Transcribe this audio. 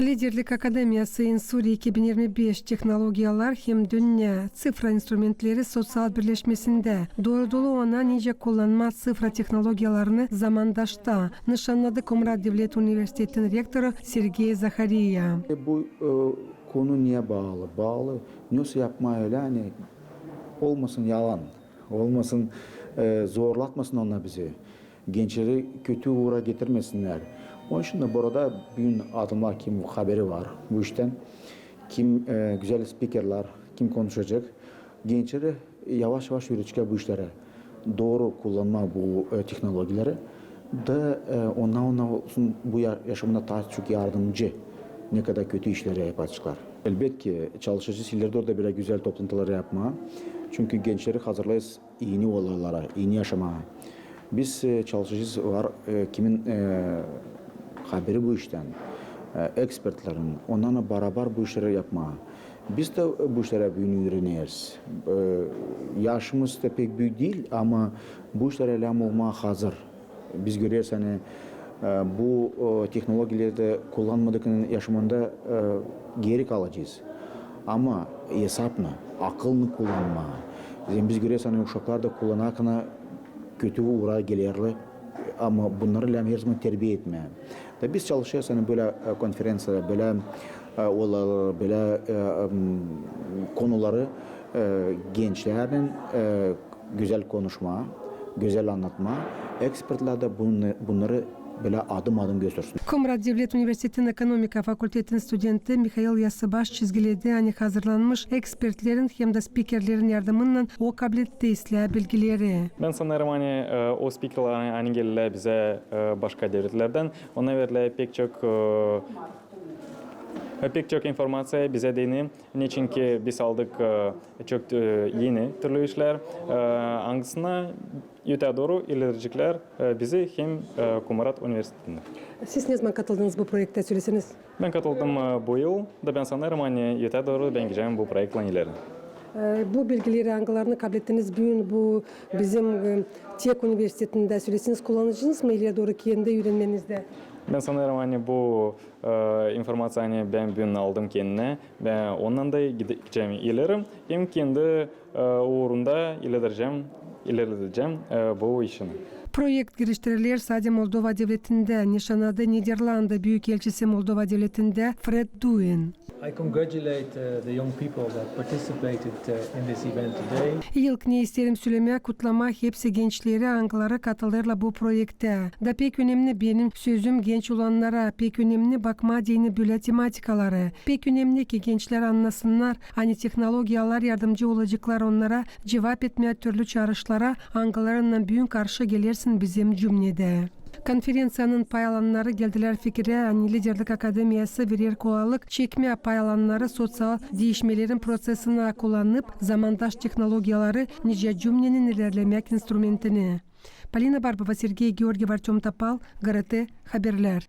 Liderlik Akademiyası'nın Suriye 2025 Teknologiyalar hem Dünya Sıfra Instrumentleri Sosyal Birleşmesi'nde doğru dolu ona nice kullanma sıfra teknologiyalarını zamandaşta nişanladı Komrad Devlet Üniversitesi'nin rektörü Sergey Zahariya. Bu e, konu niye bağlı? Bağlı. Nüs yapmaya öyle hani olmasın yalan, olmasın e, zorlatmasın onlar bizi. Gençleri kötü uğra getirmesinler. Onun için de burada büyük adımlar kim haberi var bu işten. Kim e, güzel spikerler, kim konuşacak. Gençleri yavaş yavaş yürütecek bu işlere. Doğru kullanma bu e, teknolojileri da e, ondan ona olsun bu ya- yaşamında daha çok yardımcı ne kadar kötü işleri yapacaklar. Elbette ki çalışacağız ileride orada biraz güzel toplantılar yapma. Çünkü gençleri hazırlayız yeni olaylara, yeni yaşamaya. Biz e, çalışacağız var e, kimin e, haberi bu işten, e, ekspertlerin, onlarla beraber bu işleri yapma. Biz de bu işlere büyüğünü öğreniyoruz. E, yaşımız da pek büyük değil ama bu işlere lam olmaya hazır. Biz görüyoruz hani e, bu e, teknolojileri kullanmadıkının yaşamında e, geri kalacağız. Ama hesapla, akılını kullanma. Yani biz görüyoruz hani uşaklar da kullanakına kötü uğra gelirler ama bunları lam her zaman terbiye etme. Da biz çalışıyoruz hani böyle e, konferanslara, böyle e, olaylar, böyle e, konuları gençlerin güzel konuşma, güzel anlatma. Ekspertler de bunları böyle adım adım göstersin. Komrat Devlet Üniversiteti'nin Ekonomika Fakülteti'nin studenti Mikhail Yasıbaş çizgiledi hani hazırlanmış ekspertlerin hem de spikerlerin yardımıyla o kabiliyette islah bilgileri. Ben sanırım hani e, o speakerlar hani, gelirler bize başka devletlerden. Ona verilen pek çok e, pek çok informasya bize deni. Niçin ki biz aldık e, çok e, yeni türlü işler. E, hangisine öte doğru ilerleyecekler e, bizi hem Kumarat Üniversitesi'nde. Siz ne zaman katıldınız bu projekte söyleseniz? Ben katıldım bu yıl da ben sanırım hani öte doğru ben gideceğim bu projeyle ileri. Ee, Bu bilgileri hangilerini kabul ettiniz? Bugün bu bizim e, TİEK Üniversitesi'nde söylesiniz kullanıcınız mı ileri doğru kendi öğrenmenizde? Ben sanırım hani bu e, informasyonu hani ben bugün aldım kendine ve ondan da gideceğim ileri. Hem kendi e, uğrunda ilerleyeceğim, ilerleyeceğim e, bu işini. Projekt giriştirilir sadece Moldova Devleti'nde nişanadı Niderlanda Büyükelçisi Moldova Devleti'nde Fred Duin. I congratulate uh, the young people that participated uh, in this event today. İlk ne isterim söylemeye kutlama hepsi gençleri angalara katılırlar bu projekte. Da pek önemli benim sözüm genç olanlara, pek önemli bakma dini böyle tematikaları. Pek önemli ki gençler anlasınlar, hani teknolojiyalar yardımcı olacaklar onlara cevap etmeye türlü çağrışlara angalarından büyük karşı gelirsin bizim cümlede. Konferensiyanın payalanları geldiler fikre hani liderlik akademiyası birer kolaylık çekme payalanları sosyal değişmelerin prosesine kullanıp zamandaş teknolojiyaları nice cümlenin ilerlemek instrumentini. Полина Барбова, Сергей Георгиев, Артем Топал, ГРТ, Хаберлер.